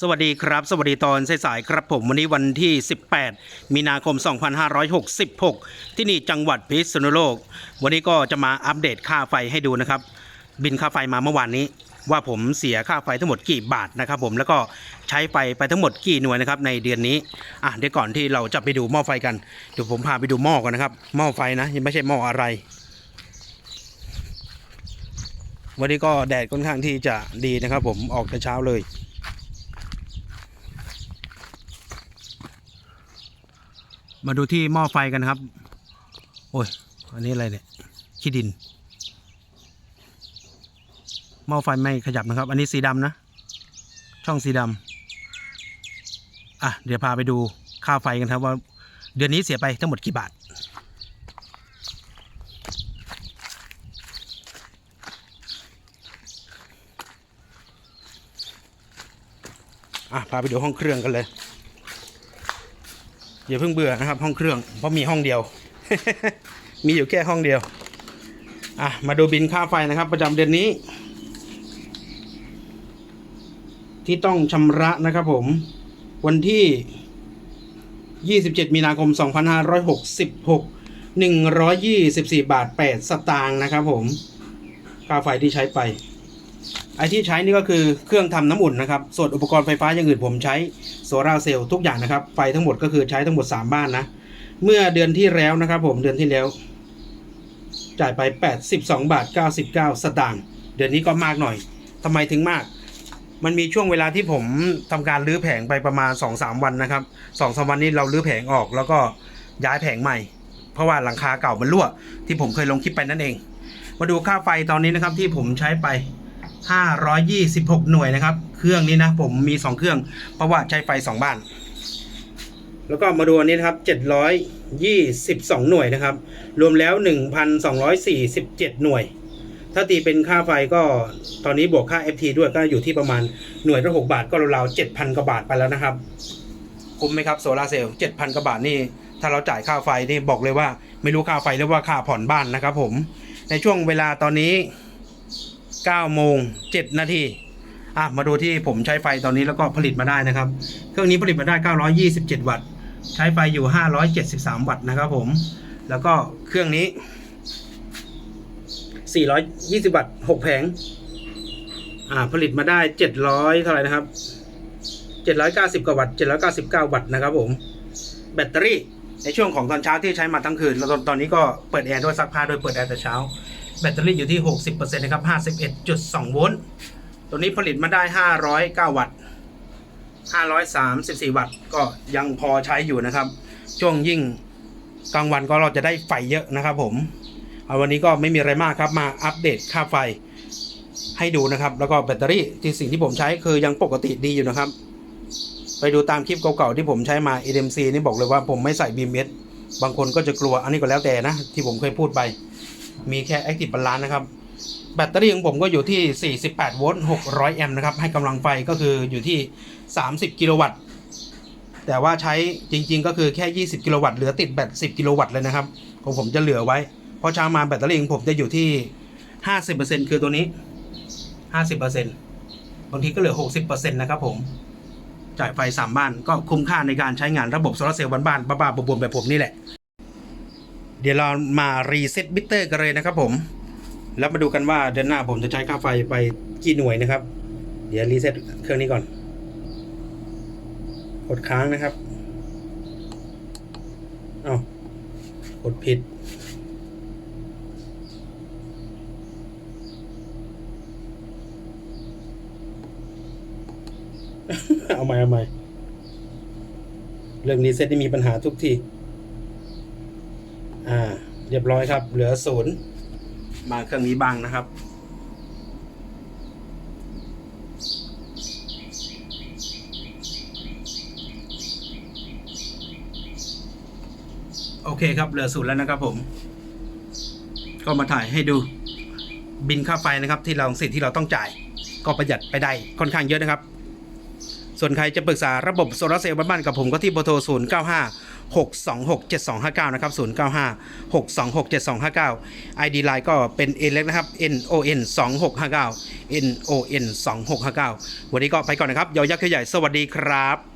สวัสดีครับ สวัสดีตอนสายๆครับผมวันนี้วันที่ 18 มีนาคม 2566 ที่นี่จังหวัดพิษณุโลก วันนี้ก็จะมาอัปเดตค่าไฟให้ดูนะครับ บินค่าไฟมาเมื่อวานนี้ ว่าผมเสียค่าไฟทั้งหมดกี่บาทนะครับ ผมแล้วก็ใช้ไฟไปทั้งหมดกี่หน่วยนะครับในเดือนนี้อะเดี๋ยวก่อนที่เราจะไปดูหม้อไฟกันเดี๋ยวผมพาไปดูหม้อก่อนนะครับหม้อไฟนะยังไม่ใช่หม้ออะไร วันนี้ก็แดดค่อนข้างที่จะดีนะครับ ผมออกแต่เช้าเลย มาดูที่หม้อไฟกันครับ โอ้ย อันนี้อะไรเนี่ย ขี้ดิน หม้อไฟไม่ขยับนะครับ อันนี้สีดำนะ ช่องสีดำอะ เดี๋ยวพาไปดูค่าไฟกันครับว่า เดือนนี้เสียไปทั้งหมดกี่บาทอะพาไปดูห้องเครื่องกันเลย อย่าเพิ่งเบื่อนะครับ ห้องเครื่องเพราะมีห้องเดียว มีอยู่แค่ห้องเดียวอะมาดูบินค่าไฟนะครับ ประจำเดือนนี้ ที่ต้องชำระนะครับผม วันที่ 27 มีนาคม 2566 124 บาท 8 สตางค์นะครับผม ค่าไฟที่ใช้ไป ไอที่ใช้นี่ก็คือเครื่องทำน้ำอุ่นนะครับ ส่วนอุปกรณ์ไฟฟ้าอย่างอื่นผมใช้โซลาร์เซลล์ทุกอย่างนะครับ ไฟทั้งหมดก็คือใช้ทั้งหมด 3 บ้านนะ เมื่อเดือนที่แล้วนะครับ ผมเดือนที่แล้ว จ่ายไป 82 บาท 99 สตางค์ เดือนนี้ก็มากหน่อยทำไมถึงมาก มันมีช่วงเวลาที่ผมทำการรื้อแผงไปประมาณ 2-3 วันนะครับ2-3วันนี้เรารื้อแผงออกแล้วก็ย้ายแผงใหม่ เพราะว่าหลังคาเก่ามันรั่ว ที่ผมเคยลงคลิปไปนั่นเอง มาดูค่าไฟตอนนี้นะครับที่ผมใช้ไป 526 หน่วยนะครับ เครื่องนี้นะผมมี 2 เครื่อง เพราะว่าใช้ไฟ 2 บ้าน แล้วก็มาดูอันนี้นะครับ 722 หน่วยนะครับ รวมแล้ว 1,247 หน่วย ถ้าตีเป็นค่าไฟก็ตอนนี้บวกค่า FT ด้วยก็อยู่ที่ประมาณหน่วยละ6บาทก็ราวๆ7,000 กว่าบาทไปแล้วนะครับ คุ้มไหมครับโซลาเซลล์7,000 กว่าบาทนี่ถ้าเราจ่ายค่าไฟนี่บอกเลยว่า ไม่รู้ค่าไฟหรือว่าค่าผ่อนบ้านนะครับผมในช่วงเวลาตอนนี้ 9โมง7นาทีอะมาดูที่ผมใช้ไฟตอนนี้แล้วก็ผลิตมาได้นะครับ เครื่องนี้ผลิตมาได้ 927 วัตต์ ใช้ไฟอยู่ 573 วัตต์นะครับผม แล้วก็เครื่องนี้ 420 วัตต์ 6 แผงอ่าผลิตมาได้ 700 เท่าไหร่นะครับ 790 กว่าวัตต์ 799 วัตต์นะครับผม แบตเตอรี่ในช่วงของตอนเช้าที่ใช้มาทั้งคืน แล้วตอนนนี้ก็เปิดแอร์ด้วยซักผ้าด้วยเปิดแอร์แต่เช้า แบตเตอรี่อยู่ที่ 60%นะครับ 51.2 โวลต์ตัวนี้ผลิตมาได้ 509 วัตต์ 534 วัตต์ ก็ยังพอใช้อยู่นะครับ ช่วงยิ่งกลางวันก็เราจะได้ไฟเยอะนะครับผมเอาวันนี้ก็ไม่มีอะไรมากครับมาอัปเดตค่าไฟให้ดูนะครับ แล้วก็แบตเตอรี่ที่สิ่งที่ผมใช้คือยังปกติดีอยู่นะครับ ไปดูตามคลิปเก่าๆที่ผมใช้มา AMC นี่บอกเลยว่าผมไม่ใส่ BMS บางคนก็จะกลัวอันนี้ก็แล้วแต่นะ ที่ผมเคยพูดไป มีแค่ Active Balance นะครับ แบตเตอรี่ของผมก็อยู่ที่ 48 โวลต์ 600 แอมป์นะครับ ให้กำลังไฟก็คืออยู่ที่ 30 กิโลวัตต์ แต่ว่าใช้จริงๆ ก็คือแค่ 20 กิโลวัตต์ เหลือติดแบต 10 กิโลวัตต์เลยนะครับ ของผมจะเหลือไว้ เพราะเช้ามาแบตเตอรี่ของผมจะอยู่ที่ 50%คือตัวนี้ 50%บางทีก็เหลือ 60%นะครับผมจ่ายไฟ3บ้านก็คุ้มค่าในการใช้งานระบบโซลาร์เซลล์บ้านๆบ้าๆบวมๆแบบผมนี่แหละ เดี๋ยวเรามารีเซ็ตมิเตอร์กันเลยนะครับผมแล้วมาดูกันว่าเดือนหน้าผมจะใช้ค่าไฟไปกี่หน่วยนะครับ เดี๋ยวรีเซ็ตเครื่องนี้ก่อนกดค้างนะครับเอา้ากดผิด เอาใหม่เอาใหม่เรื่องนี้เซ็ตที่มีปัญหาทุกที อ่า เรียบร้อยครับ เหลือศูนย์มาเครื่องนี้บ้างนะครับ โอเคครับ เหลือศูนย์แล้วนะครับผม ก็มาถ่ายให้ดู บินค่าไฟนะครับ ที่เราสิทธิ์ที่เราต้องจ่าย ก็ประหยัดไปได้ค่อนข้างเยอะนะครับ ส่วนใครจะปรึกษาระบบโซลาร์เซลล์บ้านๆกับผมก็ที่เบอร์โทร 0 9 5 6 2 6 7 2 5 9 นะครับ 0 9 5 6 2 6 7 2 5 9 ID Line ก็เป็น N เล็กนะครับ N O N 2 6 5 9 N O N 2 6 5 9 วันนี้ก็ไปก่อนนะครับยอยักษ์ใหญ่ สวัสดีครับ